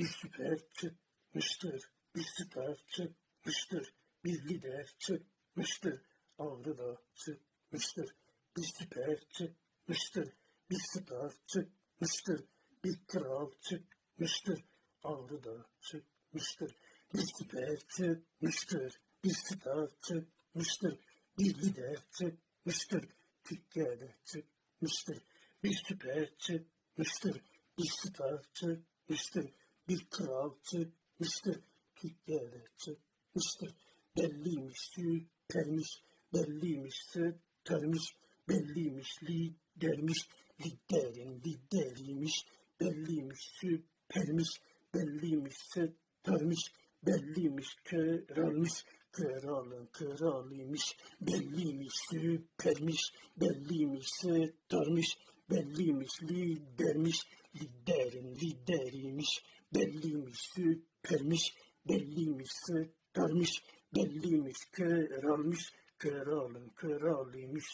Bir süper çıkmıştır, bir süper çıkmıştır, bir lider çıkmıştır, ağrı da çıkmıştır. Bir süper çıkmıştır, bir star çıkmıştır, bir kral çıkmıştır, ağrı da çıkmıştır. Bir süper çıkmıştır, bir star çıkmıştır, bir lider çıkmıştır, Türkiye'de çıkmıştır. Bir süper çıkmıştır, bir star çıkmıştır, bir kral çıkmıştır, Türkiye'de çıkmıştır. Belliymiş süpermiş, belliymiş süpermiş, belliymiş lidermiş, liderin lideriymiş, belliymiş süpermiş, belliymiş süpermiş, belliymiş kralmış, kralın kralıymış, belliymiş süpermiş, belliymiş süpermiş, belliymiş lidermiş, liderin lideriymiş, belliymiş süpermiş, belliymiş süpermiş, belliymiş kralmış, kralın kralıymış.